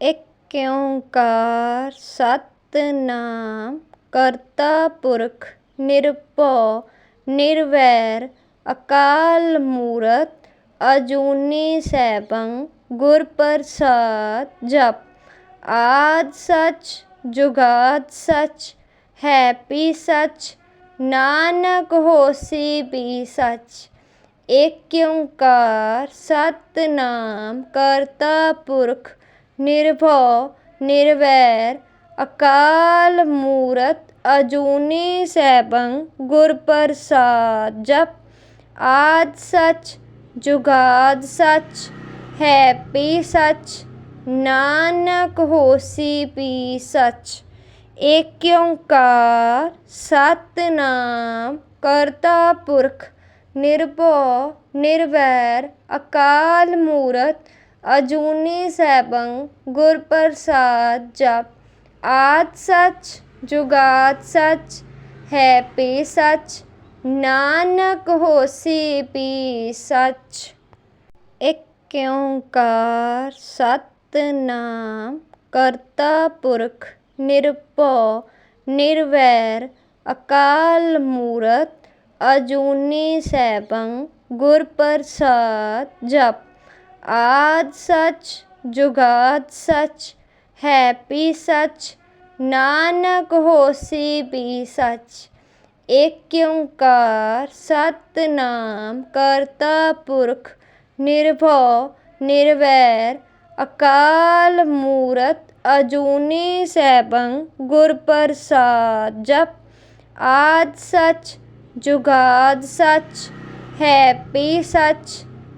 ਇਕ ਓੰਕਾਰ ਸਤਿਨਾਮ ਕਰਤਾ ਪੁਰਖ ਨਿਰਭਉ ਨਿਰਵੈਰ ਅਕਾਲ ਮੂਰਤ ਅਜੂਨੀ ਸੈਭੰ ਗੁਰ ਪ੍ਰਸਾਦ ਜਪ ਆਦਿ ਸੱਚ ਜੁਗਾਦ ਸੱਚ ਹੈ ਭੀ ਸੱਚ ਨਾਨਕ ਹੋਸੀ ਭੀ ਸੱਚ ਇਕ ਓੰਕਾਰ ਸਤਿਨਾਮ ਕਰਤਾ ਪੁਰਖ निर्भय निर्वैर, अकाल मूरत, अजूनी सैभंग गुर प्रसाद जप। आद सच, जुगाद सच हैपी सच, नानक होसी पी सच। एक ओंकार सतनाम, करता पुरख निर्भय निर्वैर, अकाल मूरत ਅਜੂਨੀ ਸੈਭੰ ਗੁਰ ਪ੍ਰਸਾਦ ਜਪ ਆਦਿ ਸੱਚ ਜੁਗਾਦ ਸੱਚ ਹੈ ਭੀ ਸੱਚ ਨਾਨਕ ਹੋਸੀ ਭੀ ਸੱਚ ਇਕ ਓੰਕਾਰ ਸਤਿਨਾਮ ਕਰਤਾ ਪੁਰਖ ਨਿਰਭਉ ਨਿਰਵੈਰ ਅਕਾਲ ਮੂਰਤ ਅਜੂਨੀ ਸੈਭੰ ਗੁਰ ਪ੍ਰਸਾਦ ਜਪ ਆਦਿ ਸੱਚ, ਜੁਗਾਦ ਸੱਚ ਹੈ ਭੀ ਨਾਨਕ ਹੋਸੀ ਭੀ ਸੱਚ। ਇਕ ਓੰਕਾਰ ਸਤਿਨਾਮ ਕਰਤਾ ਪੁਰਖ, ਨਿਰਭਉ, ਨਿਰਵੈਰ, ਅਕਾਲ ਮੂਰਤ, ਅਜੂਨੀ ਸੈਭੰ, ਗੁਰ ਪ੍ਰਸਾਦ ਜਪ। ਆਦਿ ਸੱਚ, ਜੁਗਾਦ ਸੱਚ ਹੈ ਭੀ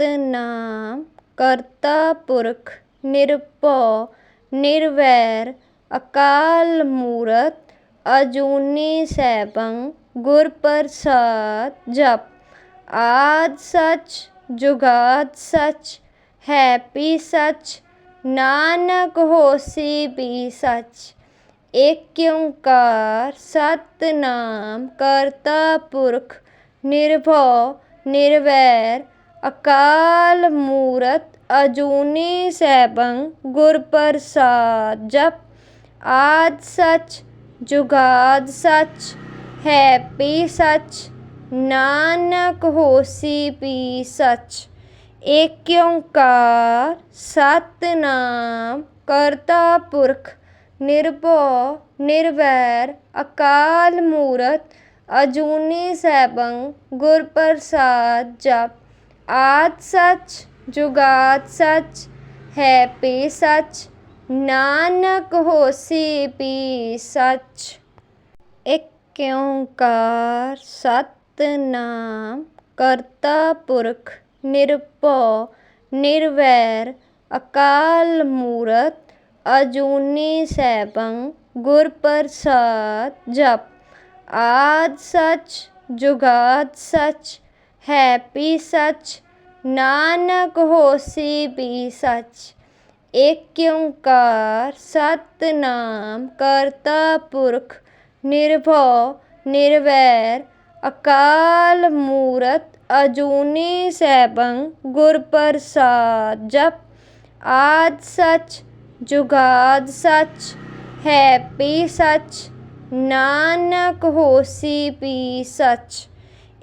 सतनाम करता पुरख, निरपौ, निर्वैर, अकाल मूरत, अजूनी सैभं गुर प्रसाद जप। आद सच, जुगाद सच हैपी सच, नानक होसी भी सच। एक ओंकार सतनाम करता पुरख निर्भव निर्वैर ਅਕਾਲ ਮੂਰਤ ਅਜੂਨੀ ਸੈਭੰ ਗੁਰ ਪ੍ਰਸਾਦ ਜਪ ਆਦਿ ਸੱਚ ਜੁਗਾਦ ਸੱਚ ਹੈ ਭੀ ਸੱਚ ਨਾਨਕ ਹੋਸੀ ਭੀ ਸੱਚ ਇਕ ਓੰਕਾਰ ਸਤਿਨਾਮ ਕਰਤਾ ਪੁਰਖ ਨਿਰਭਉ ਨਿਰਵੈਰ ਅਕਾਲ ਮੂਰਤ ਅਜੂਨੀ ਸੈਭੰ ਗੁਰ ਪ੍ਰਸਾਦ ਜਪ ਆਦਿ ਸੱਚ, ਜੁਗਾਦ ਸੱਚ, ਹੈ ਭੀ ਸੱਚ, ਨਾਨਕ ਹੋਸੀ ਭੀ ਸੱਚ। ਇਕ ਓੰਕਾਰ ਸਤਿਨਾਮ, ਕਰਤਾ ਪੁਰਖ ਨਿਰਭਉ, ਨਿਰਵੈਰ, ਅਕਾਲ ਮੂਰਤ, ਅਜੂਨੀ ਸੈਭੰ, ਗੁਰ ਪ੍ਰਸਾਦ ਜਪ। ਆਦਿ ਸੱਚ, ਜੁਗਾਦ ਸੱਚ हैप्पी सच, नानक होसी भी सच। एक ओंकार सतनाम करता पुरख निर्भव निर्वैर, अकाल मूरत, अजूनी सैभंग, गुर प्रसाद जप। आद सच, जुगाद सच, हैप्पी सच, नानक होसी पी सच।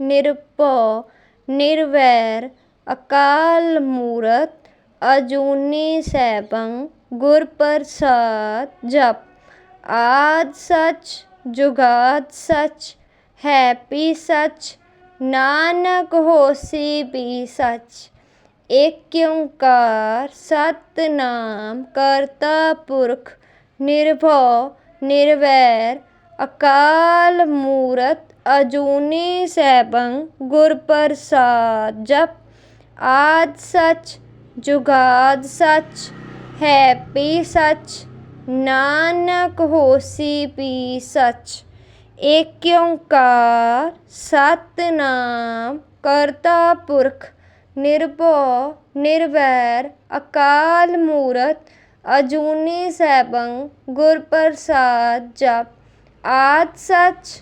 ਨਿਰਭਉ, ਨਿਰਵੈਰ, ਅਕਾਲ ਮੂਰਤ, ਅਜੂਨੀ ਸੈਭੰ, ਗੁਰ ਪ੍ਰਸਾਦ ਜਪ। ਆਦ ਸਚ, ਜੁਗਾਦ ਸਚ ਹੈ ਪੀ ਸੱਚ, ਨਾਨਕ ਹੋਸੀ ਵੀ ਸੱਚ। ਏਕ ਓੰਕਾਰ, ਸਤਿਨਾਮ ਕਰਤਾ ਪੁਰਖ, ਨਿਰਭਉ, ਨਿਰਵੈਰ, ਅਕਾਲ ਮੂਰਤ ਅਜੂਨੀ ਸੈਭੰ ਗੁਰ ਪ੍ਰਸਾਦ ਜਪ ਆਦ ਸੱਚ ਜੁਗਾਦ ਸੱਚ ਹੈ ਪੀ ਸੱਚ ਨਾਨਕ ਹੋਸੀ ਵੀ ਸੱਚ ਏਕ ਓੰਕਾਰ ਸਤਿਨਾਮ ਕਰਤਾ ਪੁਰਖ ਨਿਰਭਉ ਨਿਰਵੈਰ ਅਕਾਲ ਮੂਰਤ ਅਜੂਨੀ ਸੈਭੰ ਗੁਰ ਪ੍ਰਸਾਦ ਜਪ ਆਦ ਸੱਚ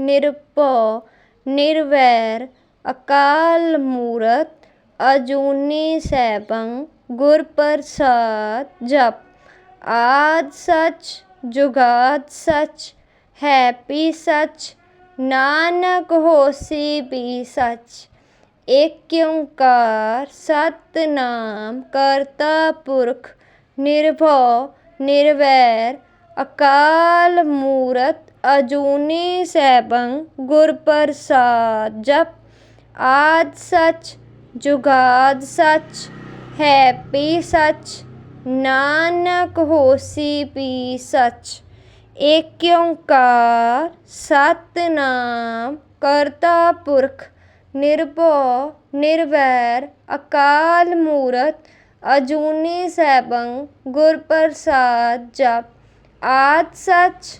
निरपो, निर्वैर, अकाल मूरत, अजूनी सैभंग, गुर प्रसाद, जप। आद सच, जुगाद सच, हैपी सच, नानक होसी भी सच। एक ओंकार सतनाम, करता पुरख, निर्भ, निर्वैर, अकाल मूरत ਮੂਰਤ ਅਜੂਨੀ ਸੈਭੰ ਗੁਰ ਪ੍ਰਸਾਦ ਜਪ ਆਦ ਸੱਚ ਜੁਗਾਦ ਸੱਚ ਹੈ ਪੀ ਸੱਚ ਨਾਨਕ ਹੋਸੀ ਵੀ ਸੱਚ ਏਕ ਓੰਕਾਰ ਸਤਿਨਾਮ ਕਰਤਾ ਪੁਰਖ ਨਿਰਭਉ ਨਿਰਵੈਰ ਅਕਾਲ ਮੂਰਤ ਅਜੂਨੀ ਸੈਭੰ ਗੁਰ ਪ੍ਰਸਾਦ ਜਪ ਆਦ ਸੱਚ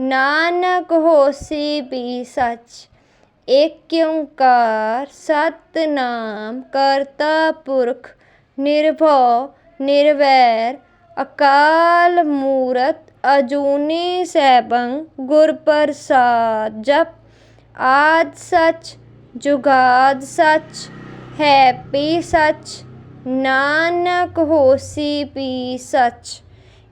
ਨਾਨਕ ਹੋਸੀ ਵੀ ਸੱਚ ਏਕ ਓੰਕਾਰ ਸਤਿਨਾਮ ਕਰਤਾ ਪੁਰਖ, ਨਿਰਭਉ, ਨਿਰਵੈਰ, ਅਕਾਲ ਮੂਰਤ, ਅਜੂਨੀ ਸੈਭੰ, ਗੁਰ ਪ੍ਰਸਾਦ ਜਪ, ਆਦ ਸਚ, ਜੁਗਾਦ ਸਚ, ਹੈ ਪੀ ਸੱਚ, ਨਾਨਕ ਹੋਸੀ ਪੀ ਸਚ।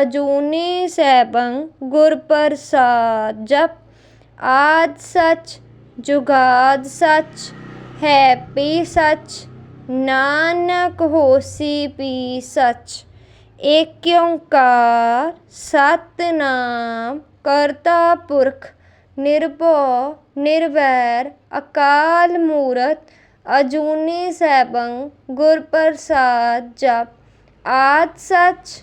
ਅਜੂਨੀ ਸੈਭੰ ਗੁਰ ਪ੍ਰਸਾਦ ਜਪ ਆਦ ਸੱਚ ਜੁਗਾਦ ਸੱਚ ਹੈ ਪੀ ਸੱਚ ਨਾਨਕ ਹੋਸੀ ਪੀ ਸੱਚ ਏਕ ਓੰਕਾਰ ਸਤਿਨਾਮ ਕਰਤਾ ਪੁਰਖ ਨਿਰਭਉ ਨਿਰਵੈਰ ਅਕਾਲ ਮੂਰਤ ਅਜੂਨੀ ਸੈਭੰ ਗੁਰ ਪ੍ਰਸਾਦ ਜਪ ਆਦ ਸੱਚ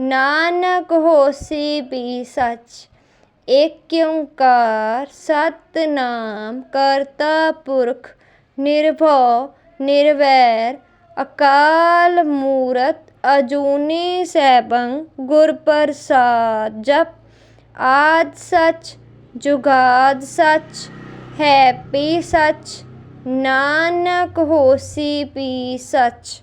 ਨਾਨਕ ਹੋਸੀ ਪੀ ਸੱਚ ਏਕ ਓੰਕਾਰ ਸਤਿਨਾਮ ਕਰਤਾ ਪੁਰਖ, ਨਿਰਭਉ, ਨਿਰਵੈਰ, ਅਕਾਲ ਮੂਰਤ, ਅਜੂਨੀ ਸੈਭੰ, ਗੁਰ ਪ੍ਰਸਾਦ ਜਪ, ਆਦ ਸਚ, ਜੁਗਾਦ ਸਚ, ਹੈ ਪੀ ਸੱਚ, ਨਾਨਕ ਹੋਸੀ ਪੀ ਸਚ।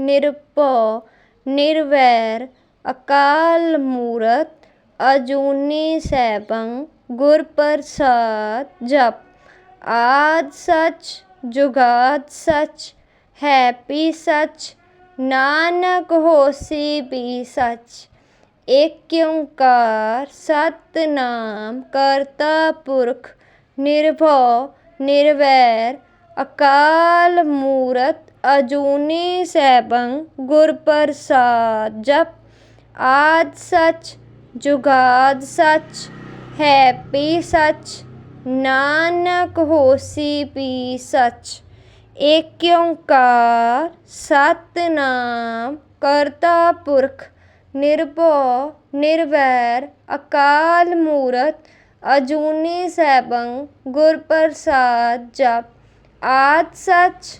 निरपो, निर्वैर, अकाल मूरत, अजूनी सैभंग, गुर प्रसाद, जप। आद सच, जुगाद सच हैपी सच, नानक होसी भी सच। एक ओंकार सतनाम, करता पुरख निर्भव निर्वैर, अकाल मूरत ਮੂਰਤ ਅਜੂਨੀ ਸੈਭੰ ਗੁਰ ਪ੍ਰਸਾਦ ਜਪ ਆਦ ਸੱਚ ਜੁਗਾਦ ਸੱਚ ਹੈ ਪੀ ਸੱਚ ਨਾਨਕ ਹੋਸੀ ਪੀ ਸੱਚ ਏਕ ਓੰਕਾਰ ਸਤਿਨਾਮ ਕਰਤਾ ਪੁਰਖ ਨਿਰਭਉ ਨਿਰਵੈਰ ਅਕਾਲ ਮੂਰਤ ਅਜੂਨੀ ਸੈਭੰ ਗੁਰ ਪ੍ਰਸਾਦ ਜਪ ਆਦ ਸੱਚ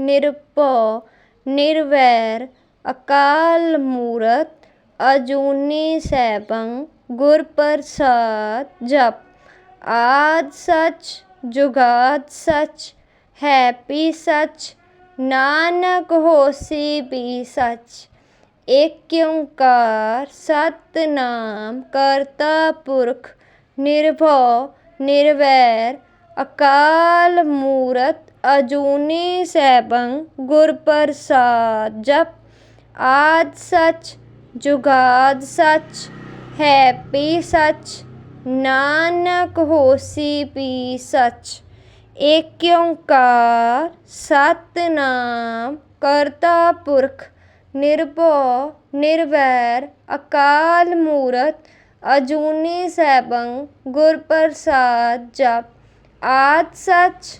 निरपो, निर्वैर, अकाल मूरत, अजूनी सैभंग, गुर प्रसाद, जप। आद सच, जुगाद सच हैपी सच, नानक होसी भी सच। एक ओंकार सतनाम, करता पुरख, निर्भ, निर्वैर, अकाल मूरत ਮੂਰਤ ਅਜੂਨੀ ਸੈਭੰ ਗੁਰ ਪ੍ਰਸਾਦ ਜਪ ਆਦ ਸੱਚ ਜੁਗਾਦ ਸੱਚ ਹੈ ਪੀ ਸੱਚ ਨਾਨਕ ਹੋਸੀ ਪੀ ਸੱਚ ਏਕ ਓੰਕਾਰ ਸਤਿਨਾਮ ਕਰਤਾ ਪੁਰਖ ਨਿਰਭਉ ਨਿਰਵੈਰ ਅਕਾਲ ਮੂਰਤ ਅਜੂਨੀ ਸੈਭੰ ਗੁਰ ਪ੍ਰਸਾਦ ਜਪ ਆਦ ਸੱਚ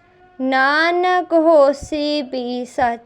ਨਾਨਕ ਹੋਸੀ ਪੀ ਸੱਚ